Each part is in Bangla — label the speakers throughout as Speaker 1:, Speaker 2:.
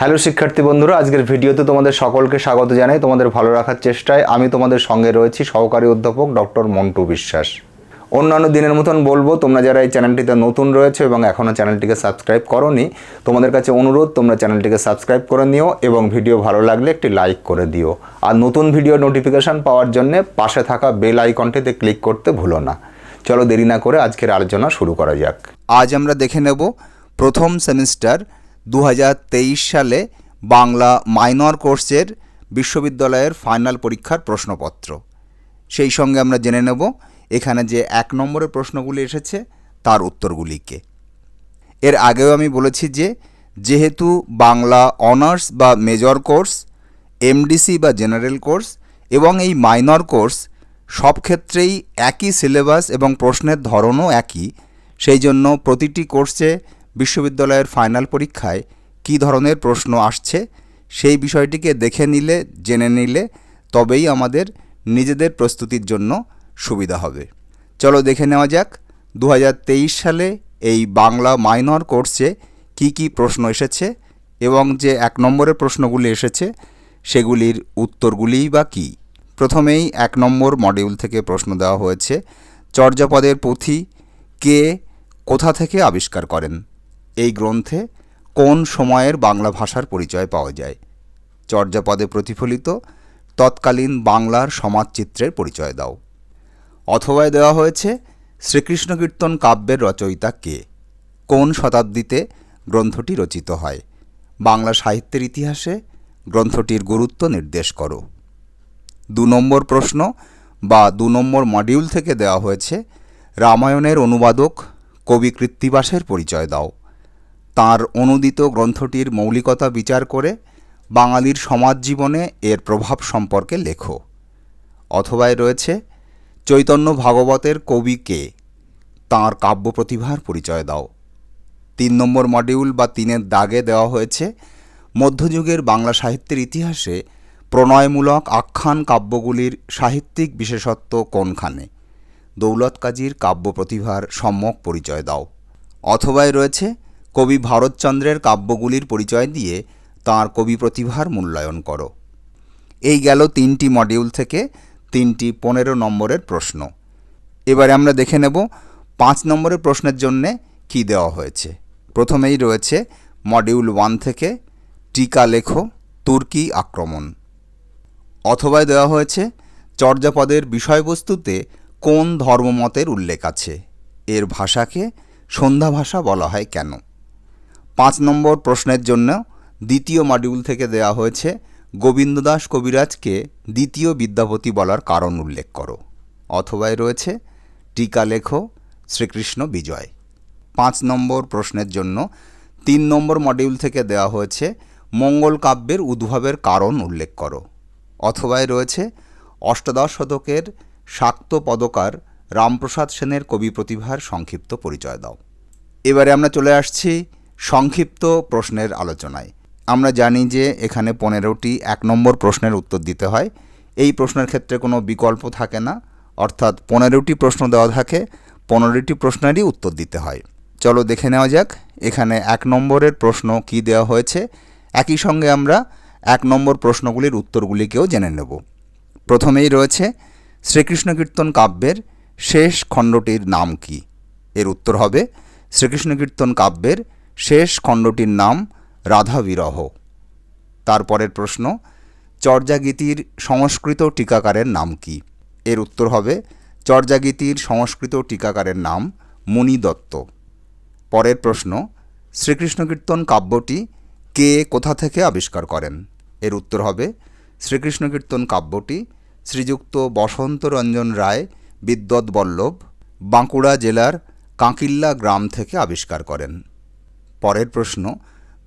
Speaker 1: হ্যালো শিক্ষার্থী বন্ধুরা, আজকের ভিডিওতে তোমাদের সকলকে স্বাগত জানাই। তোমাদের ভালো রাখার চেষ্টায় আমি তোমাদের সঙ্গে রয়েছি সহকারী অধ্যাপক ডক্টর মন্টু বিশ্বাস। অন্যান্য দিনের মতন বলব, তোমরা যারা এই চ্যানেলটিতে নতুন রয়েছে এবং এখনও চ্যানেলটিকে সাবস্ক্রাইব করনি, তোমাদের কাছে অনুরোধ, তোমরা চ্যানেলটিকে সাবস্ক্রাইব করে নিও এবং ভিডিও ভালো লাগলে একটি লাইক করে দিও। আর নতুন ভিডিও নোটিফিকেশান পাওয়ার জন্য পাশে থাকা বেল আইকনটিতে ক্লিক করতে ভুলো না। চলো দেরি না করে আজকের আলোচনা শুরু করা যাক।
Speaker 2: আজ আমরা দেখে নেব প্রথম সেমিস্টার দু হাজার তেইশ সালে বাংলা মাইনর কোর্সের বিশ্ববিদ্যালয়ের ফাইনাল পরীক্ষার প্রশ্নপত্র। সেই সঙ্গে আমরা জেনে নেব এখানে যে এক নম্বরের প্রশ্নগুলি এসেছে, তার উত্তরগুলিকে এর আগেও আমি বলেছি যে, যেহেতু বাংলা অনার্স বা মেজর কোর্স, এমডিসি বা জেনারেল কোর্স এবং এই মাইনর কোর্স সব ক্ষেত্রেই একই সিলেবাস এবং প্রশ্নের ধরনও একই, সেই জন্য প্রতিটি কোর্সে বিশ্ববিদ্যালয়ের ফাইনাল পরীক্ষায় কী ধরনের প্রশ্ন আসছে সেই বিষয়টিকে দেখে নিলে, জেনে নিলে তবেই আমাদের নিজেদের প্রস্তুতির জন্য সুবিধা হবে। চলো দেখে নেওয়া যাক দু হাজার তেইশ সালে এই বাংলা মাইনর কোর্সে কি কি প্রশ্ন এসেছে এবং যে এক নম্বরের প্রশ্নগুলি এসেছে, সেগুলির উত্তরগুলিই বা কী? প্রথমেই এক নম্বর মডিউল থেকে প্রশ্ন দেওয়া হয়েছে, চর্যাপদের পুঁথি কে কোথা থেকে আবিষ্কার করেন? এই গ্রন্থে কোন সময়ের বাংলা ভাষার পরিচয় পাওয়া যায়? চর্যাপদে প্রতিফলিত, তৎকালীন বাংলার সমাজচিত্রের পরিচয় দাও। অথবায় দেওয়া হয়েছে, শ্রীকৃষ্ণ কীর্তন কাব্যের রচয়িতা কে? কোন শতাব্দীতে গ্রন্থটি রচিত হয়? বাংলা সাহিত্যের ইতিহাসে গ্রন্থটির গুরুত্ব নির্দেশ করো। দু নম্বর প্রশ্ন বা দু নম্বর মডিউল থেকে দেওয়া হয়েছে, রামায়ণের অনুবাদক কবি কৃত্তিবাসের পরিচয় দাও। তার অনুদিত গ্রন্থটির মৌলিকতা বিচার করে বাঙালির সমাজ জীবনে এর প্রভাব সম্পর্কে লেখো। অথবায় রয়েছে, চৈতন্য ভাগবতের কবি কে? তাঁর কাব্য প্রতিভার পরিচয় দাও। তিন নম্বর মডিউল বা তিনের দাগে দেওয়া হয়েছে, মধ্যযুগের বাংলা সাহিত্যের ইতিহাসে প্রণয়মূলক আখ্যান কাব্যগুলির সাহিত্যিক বিশেষত্ব কোনখানে? দৌলত কাজীর কাব্য প্রতিভার সম্যক পরিচয় দাও। অথবায় রয়েছে কবি ভারতচন্দ্রের কাব্যগুলির পরিচয় দিয়ে তাঁর কবি প্রতিভার মূল্যায়ন করো। এই গেল তিনটি মডিউল থেকে তিনটি পনেরো নম্বরের প্রশ্ন। এবারে আমরা দেখে নেব পাঁচ নম্বরের প্রশ্নের জন্যে কী দেওয়া হয়েছে। প্রথমেই রয়েছে মডিউল ওয়ান থেকে টিকা লেখো, তুর্কি আক্রমণ। অথবায় দেওয়া হয়েছে চর্যাপদের বিষয়বস্তুতে কোন ধর্মমতের উল্লেখ আছে? এর ভাষাকে সন্ধ্যা ভাষা বলা হয় কেন? পাঁচ নম্বর প্রশ্নের জন্য দ্বিতীয় মডিউল থেকে দেওয়া হয়েছে গোবিন্দ দাস কবিরাজকে দ্বিতীয় বিদ্যাপতি বলার কারণ উল্লেখ করো। অথবায় রয়েছে, টিকা লেখো, শ্রীকৃষ্ণ বিজয়। পাঁচ নম্বর প্রশ্নের জন্য তিন নম্বর মডিউল থেকে দেওয়া হয়েছে, মঙ্গল কাব্যের উদ্ভবের কারণ উল্লেখ করো। অথবায় রয়েছে, অষ্টাদশ শতকের শাক্ত পদকার রামপ্রসাদ সেনের কবি প্রতিভার সংক্ষিপ্ত পরিচয় দাও। এবারে আমরা চলে আসছি সংক্ষিপ্ত প্রশ্নের আলোচনায়। আমরা জানি যে এখানে পনেরোটি এক নম্বর প্রশ্নের উত্তর দিতে হয়। এই প্রশ্নের ক্ষেত্রে কোনো বিকল্প থাকে না। অর্থাৎ পনেরোটি প্রশ্ন দেওয়া থাকে, পনেরোটি প্রশ্নেরই উত্তর দিতে হয়। চলো দেখে নেওয়া যাক, এখানে এক নম্বরের প্রশ্ন কি দেওয়া হয়েছে? একই সঙ্গে আমরা এক নম্বর প্রশ্নগুলির উত্তরগুলিকেও জেনে নেব। প্রথমেই রয়েছে, শ্রীকৃষ্ণ কীর্তন কাব্যের শেষ খণ্ডটির নাম কি? এর উত্তর হবে, শ্রীকৃষ্ণ কীর্তন কাব্যের শেষ খণ্ডটির নাম রাধা বিরহ তারপরের প্রশ্ন, চর্যাগীতির সংস্কৃত টিকাকারের নাম কি? এর উত্তর হবে, চর্যাগীতির সংস্কৃত টিকাকারের নাম মুনি দত্ত পরের প্রশ্ন, শ্রীকৃষ্ণ কীর্তন কাব্যটি কে কোথা থেকে আবিষ্কার করেন? এর উত্তর হবে, শ্রীকৃষ্ণ কীর্তন কাব্যটি শ্রীযুক্ত বসন্ত রঞ্জন রায় বিদ্যৎ বল্লভ, বাঁকুড়া জেলার কাঁকিল্লা গ্রাম থেকে আবিষ্কার করেন। পরের প্রশ্ন,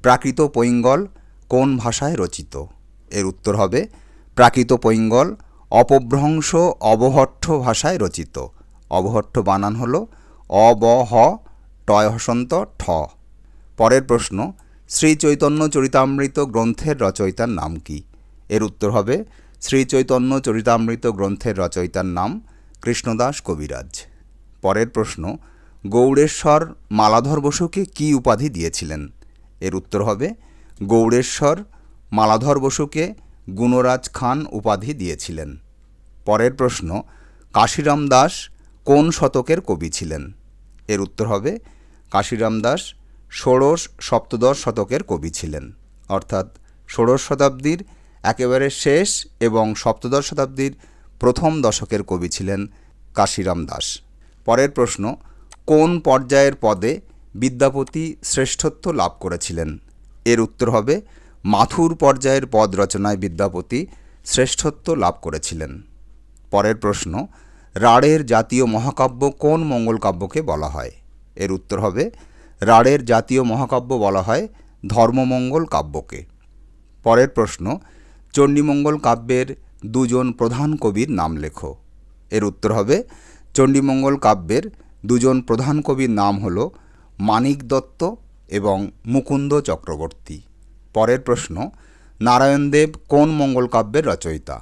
Speaker 2: প্রাকৃত পৈঙ্গল কোন ভাষায় রচিত? এর উত্তর হবে, প্রাকৃত পৈঙ্গল অপভ্রংশ অবহট্ঠ ভাষায় রচিত। অবহট্ঠ বানান হল অব হ টয় হসন্ত, ঠ। পরের প্রশ্ন, শ্রী চৈতন্য চরিতামৃত গ্রন্থের রচয়িতার নাম কি? এর উত্তর হবে, শ্রী চৈতন্য চরিতামৃত গ্রন্থের রচয়িতার নাম কৃষ্ণদাস কবিরাজ। পরের প্রশ্ন গৌড়েশ্বর মালাধর বসুকে কী উপাধি দিয়েছিলেন? এর উত্তর হবে, গৌড়েশ্বর মালাধর বসুকে গুণরাজ খান উপাধি দিয়েছিলেন। পরের প্রশ্ন, কাশিরাম দাস কোন শতকের কবি ছিলেন? এর উত্তর হবে, কাশিরাম দাস ষোড়শ সপ্তদশ শতকের কবি ছিলেন। অর্থাৎ ষোড়শ শতাব্দীর একেবারে শেষ এবং সপ্তদশ শতাব্দীর প্রথম দশকের কবি ছিলেন কাশিরাম দাস। পরের প্রশ্ন কোন পর্যায়ের পদে বিদ্যাপতি শ্রেষ্ঠত্ব লাভ করেছিলেন? এর উত্তর হবে, মাথুর পর্যায়ের পদ রচনায় বিদ্যাপতি শ্রেষ্ঠত্ব লাভ করেছিলেন। পরের প্রশ্ন, রাঢ়ের জাতীয় মহাকাব্য কোন মঙ্গল কাব্যকে বলা হয়? এর উত্তর হবে, রাঢ়ের জাতীয় মহাকাব্য বলা হয় ধর্মমঙ্গল কাব্যকে। পরের প্রশ্ন, চণ্ডীমঙ্গল কাব্যের দুজন প্রধান কবির নাম লেখো। এর উত্তর হবে, চণ্ডীমঙ্গল কাব্যের দুজন প্রধান কবির নাম হল মানিক দত্ত এবং মুকুন্দ চক্রবর্তী। পরের প্রশ্ন, নারায়ণদেব কোন মঙ্গল কাব্যের রচয়িতা?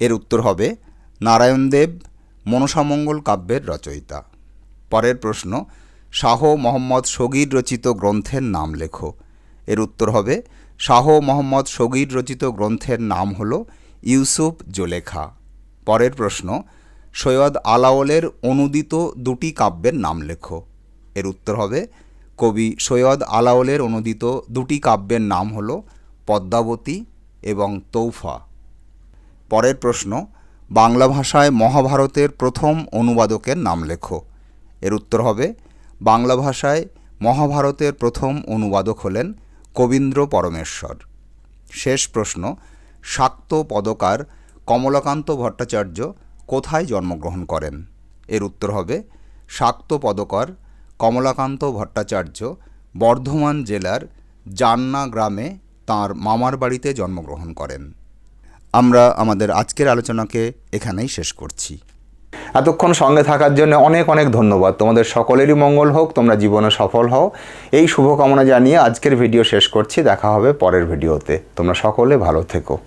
Speaker 2: এর উত্তর হবে, নারায়ণদেব মনসামঙ্গল কাব্যের রচয়িতা। পরের প্রশ্ন, শাহ মোহাম্মদ সগীর রচিত গ্রন্থের নাম লেখো। এর উত্তর হবে, শাহ মোহাম্মদ সগীর রচিত গ্রন্থের নাম হল ইউসুফ জোলেখা। পরের প্রশ্ন সৈয়দ আলাওলের অনুদিত দুটি কাব্যের নাম লেখো। এর উত্তর হবে, কবি সৈয়দ আলাওলের অনুদিত দুটি কাব্যের নাম হল পদ্মাবতী এবং তৌফা। পরের প্রশ্ন, বাংলা ভাষায় মহাভারতের প্রথম অনুবাদকের নাম লেখো। এর উত্তর হবে, বাংলা ভাষায় মহাভারতের প্রথম অনুবাদক হলেন কবীন্দ্র পরমেশ্বর। শেষ প্রশ্ন, শাক্ত পদকার কমলাকান্ত ভট্টাচার্য কোথায় জন্মগ্রহণ করেন? এর উত্তর হবে শাক্ত পদকর কমলাকান্ত ভট্টাচার্য, বর্ধমান জেলার জান্না গ্রামে তাঁর মামার বাড়িতে জন্মগ্রহণ করেন। আমরা আমাদের আজকের আলোচনাকে এখানেই শেষ করছি।
Speaker 1: এতক্ষণ সঙ্গে থাকার জন্য অনেক অনেক ধন্যবাদ। তোমাদের সকলেরই মঙ্গল হোক, তোমরা জীবনে সফল হও। এই শুভকামনা জানিয়ে আজকের ভিডিও শেষ করছি। দেখা হবে পরের ভিডিওতে। তোমরা সকলে ভালো থেকো।